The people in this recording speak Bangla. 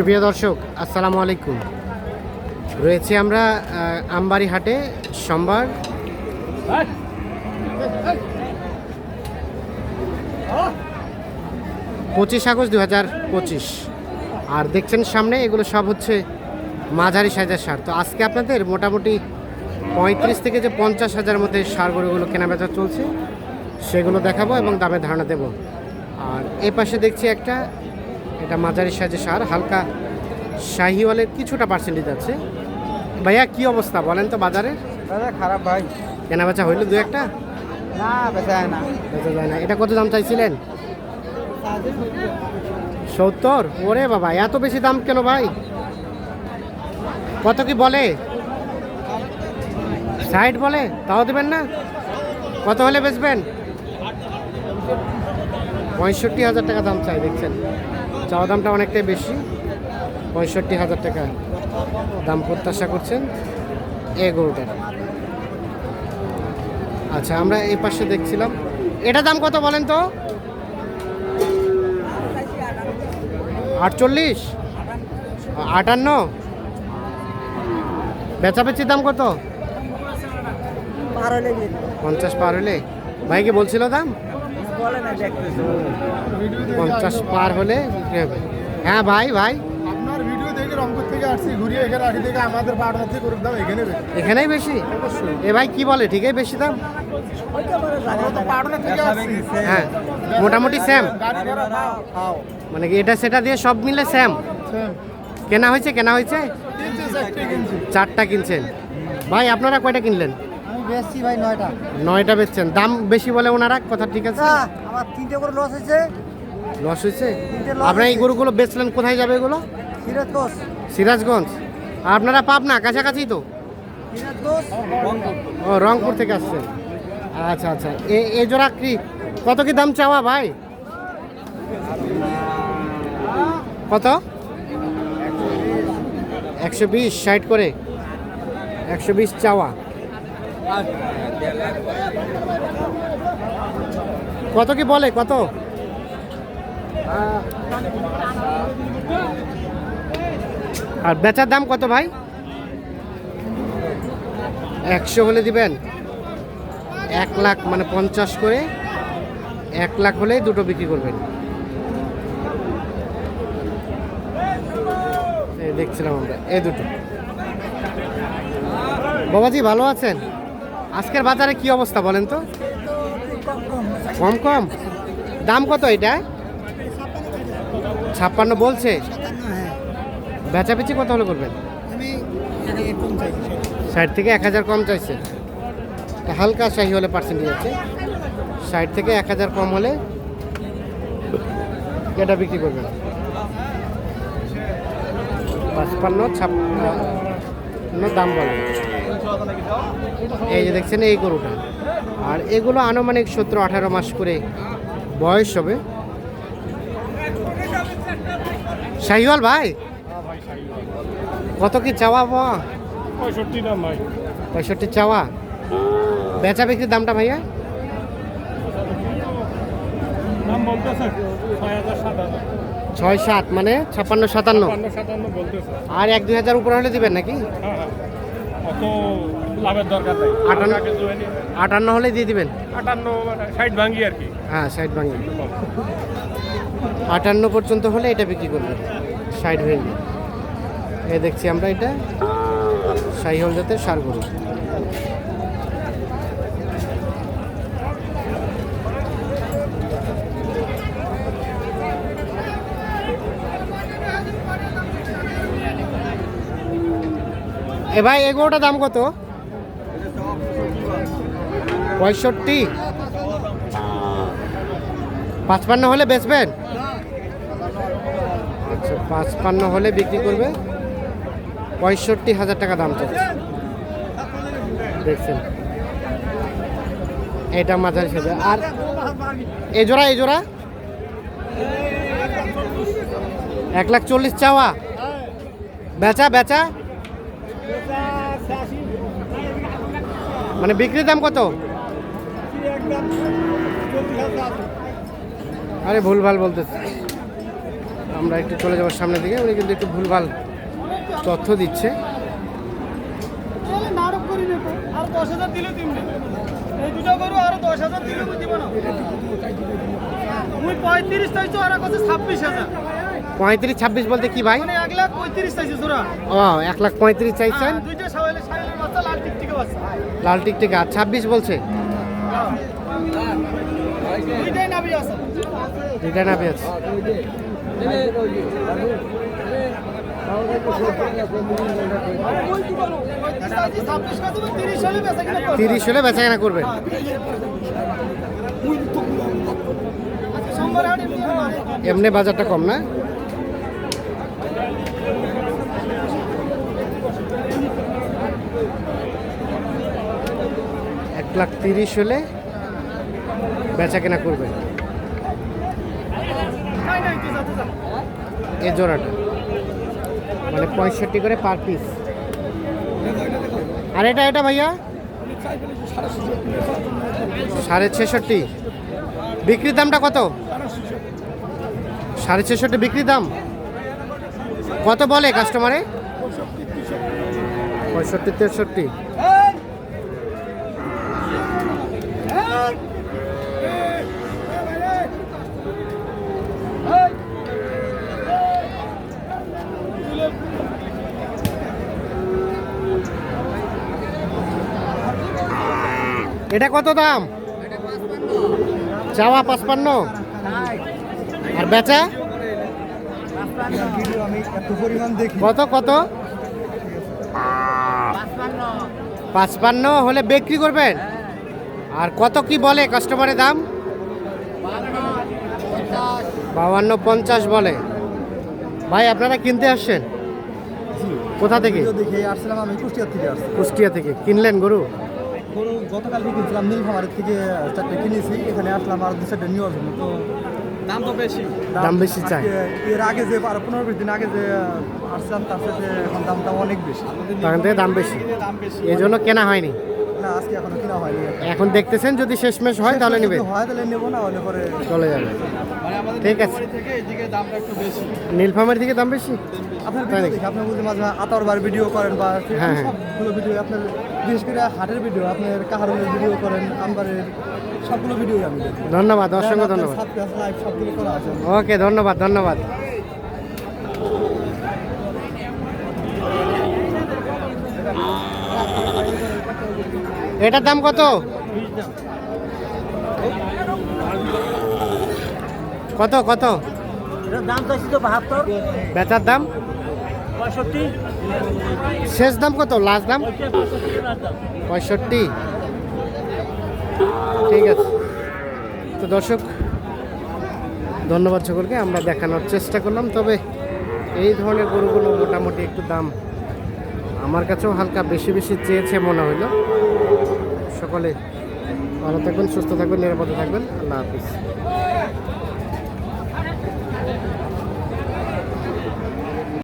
সুপ্রিয় দর্শক, আসসালামু আলাইকুম। রয়েছি আমরা আমবাড়ি হাটে, সোমবার। পঁচিশ আগস্ট দু পঁচিশ। আর দেখছেন সামনে, এগুলো সব হচ্ছে মাঝারি সাইজের সার। তো আজকে আপনাদের মোটামুটি পঁয়ত্রিশ থেকে যে পঞ্চাশ হাজার মধ্যে সার গরুগুলো কেনাবেচা চলছে, সেগুলো দেখাবো এবং দামের ধারণা দেব। আর এই পাশে দেখছি একটা এটা মাঝারি সাইজের সার হালকা শাহিওয়ালের কিছুটা পার্সেন্টেজ আছে। ভাইয়া কি অবস্থা? বলেন তো বাজারে। দাদা খারাপ ভাই। কেনাবেচা হইল দু একটা? না বেচা হয় না। বেচা যায় না। এটা কত দাম চাইছিলেন? সত্তর? ওরে বাবা এত বেশি দাম কেন ভাই? কত কি বলে? ষাট বলে? তাও দেবেন না? কত হলে বেচবেন? পঁয়ষট্টি হাজার টাকা দাম চাই দেখছেন। চাওয়া দামটা অনেকটাই বেশি। পঁয়ষট্টি হাজার টাকা দাম প্রত্যাশা করছেন এ গরুটার। আচ্ছা আমরা এই পাশে দেখছিলাম। এটা দাম কত বলেন তো? আটচল্লিশ? আটান্ন? বেচাবেচির দাম কত? পঞ্চাশ পার হলে। ভাই কি বলছিল দাম? পঞ্চাশ পার হলে হ্যাঁ ভাই ভাই। আপনার ভিডিও দেখে রংপুর থেকে আসছি ঘুরিয়ে এখানে আসি দেখে আমাদের পাটনা থেকে গরুর দাম এখানে এখানেই বেশি? এ ভাই কি বলে? ঠিকই বেশি দাম? হ্যাঁ মোটামুটি স্যাম মানে কি এটা সেটা দিয়ে সব মিলে স্যাম কেনা হয়েছে কেনা হয়েছে? কিনছি। চারটা কিনছেন। ভাই আপনারা কয়টা কিনলেন? বেচছি ভাই নয়টা। নয়টা বেচছেন। দাম বেশি বলে ওনারা? কথা ঠিক আছে? আমার তিনটে করে লস হয়েছে। লস হয়েছে? আপনারা এই গরুগুলো বেচলেন কোথায় যাবে এগুলো? সিরাজগঞ্জ। আর আপনারা পাবনা? কাছাকাছি তো? ও রংপুর থেকে আসছেন। আচ্ছা আচ্ছা। এ এ জোড়া কি কত কি দাম চাওয়া ভাই? কত? একশো বিশ ষাট করে। একশো বিশ চাওয়া। কত কি বলে, কত? আর বেচার দাম কত ভাই? একশো হলে দিবেন? এক লাখ মানে পঞ্চাশ করে এক লাখ হলে দুটো বিক্রি করবেন। দেখছিলাম আমরা, এই দুটো। বাবাজি, ভালো আছেন? আজকের বাজারে কি অবস্থা বলেন তো? কম কম। দাম কত এটা? ছাপ্পান্ন বলছে। বেচাবেচি কত হলে করবেন? ষাট থেকে এক হাজার কম চাইছে। হালকা শাহি হলে পার্সেন্টেজ আছে। ষাট থেকে এক হাজার কম হলে এটা বিক্রি করবেন। পাঁচপান্ন, ছাপ্পান্ন, দাম বলে এই যে দেখছেন এই গরুটা। আর এগুলো আনুমানিক সতেরো আঠারো মাস করে বয়স হবে। শাহিওয়াল ভাই? কত কি চাওয়া বাবা পঁয়ষট্টি দাম ভাই। পঁয়ষট্টি চাওয়া। বেচা বিক্রির দামটা ভাইয়া? ছয় সাত মানে ছাপ্পান্ন সাতান্ন। আর এক দুই হাজার উপরে হলে দিবেন নাকি? হ্যাঁ হ্যাঁ। অত লাভের দরকার নেই। আটান্ন- হয়নি। আটান্ন হলে দিয়ে দিবেন? আটান্ন সাইড ষাট ভাঙ্গি আর কি। হ্যাঁ সাইড ভাঙি আটান্ন পর্যন্ত হলে এটা বিক্রি করবেন। সাইড ভেঙে এ দেখছি আমরা এটা। শাহিহল জাতের সার গরু। এ ভাই এগোটা দাম কত? পঁয়ষট্টি। পাঁচপান্ন হলে বেচবেন? আচ্ছা পাঁচপান্ন হলে বিক্রি করবে। পঁয়ষট্টি হাজার টাকা দাম চলছে। দেখছেন? এটা মাঝারি সাথে আর এ জোড়া এ জোড়া? এক লাখ চল্লিশ চাওয়া। বেচা বেচা? মানে বিক্রির দাম কত? আরে ভুলভাল বলতেছে। আমরা একটু চলে যাব সামনের দিকে, উনি কিন্তু একটু ভুলভাল তথ্য দিচ্ছে। ছাব্বিশ হাজার। পঁয়ত্রিশ ছাব্বিশ বলতে কি ভাই? মানে এক লাখ পঁয়ত্রিশ চাইছো ও এক লাখ পঁয়ত্রিশ চাইছেন? হ্যাঁ, লাল টিকটিকে ছাব্বিশ বলছে? নাবি আছে। তিরিশ হলে বেচা কিনা করবেন। এমনি বাজারটা কম না? লাখ তিরিশ হলে বেচা কেনা যা। এই জোড়াটা। মানে পঁয়ষট্টি করে পার পিস আর এটা এটা ভাইয়া? সাড়ে ছেষট্টি। বিক্রির দামটা কত? সাড়ে ছেষট্টি বিক্রির দাম? কত বলে কাস্টমারে পঁয়ষট্টি, তেষট্টি। এটা কত দাম? চাওয়া পাঁচপান্ন? আর বেচা? কত কত? পাঁচপান্ন হলে বিক্রি করবেন? আর কত কি বলে কাস্টমারের দাম? বাউান্ন পঞ্চাশ বলে। ভাই আপনারা কিনতে আসছেন? কোথা থেকে? কুষ্টিয়া থেকে। কিনলেন গরু? গরু গতকালকে কিনছিলাম নীলফামারের থেকে চারটে কিনেছি এখানে আসলাম আর দু চারটে নেওয়ার জন্য। তো দাম তো বেশি। দাম বেশি চাই। এর আগে যে আর পনেরো বিশ দিন আগে যে আসছিলাম তার সাথে এখন দামটা অনেক বেশি। তখন থেকে দাম বেশি। দাম বেশি এই জন্য কেনা হয়নি। না আজকে এখনও কিনা হয়নি। এখন দেখতেছেন যদি শেষমেশ হয় তাহলে নেবেন। যদি হয় তাহলে নেব না হলে পরে চলে যাবে। ঠিক আছে। থেকে নীলফামের দিকে দাম বেশি? আপনার আপনার বলতে মাঝে মাঝে আতারবার ভিডিও করেন বা হ্যাঁ, হ্যাঁ। সবগুলো ভিডিও আপনার বিশেষ করে হাটের ভিডিও আপনার কাহারনের ভিডিও করেন আমবারের সবগুলো ভিডিও আমি ধন্যবাদ অসংখ্য ধন্যবাদ। সবগুলো করা আছে। ওকে ধন্যবাদ ধন্যবাদ। এটার দাম কত? কত কত? এটার দাম চাইছি তো বাহাত্তর। বেচার দাম? পঁয়ষট্টি। শেষ দাম কত? লাস্ট দাম? পঁয়ষট্টি। ঠিক আছে। তো দর্শক ধন্যবাদ সকলকে আমরা দেখানোর চেষ্টা করলাম। তবে এই ধরনের গরুগুলো মোটামুটি একটু দাম আমার কাছেও হালকা বেশি বেশি চেয়েছে মনে হইল। সকলে ভালো থাকবেন সুস্থ থাকবেন নিরাপদে থাকবেন। আল্লাহ হাফিজ।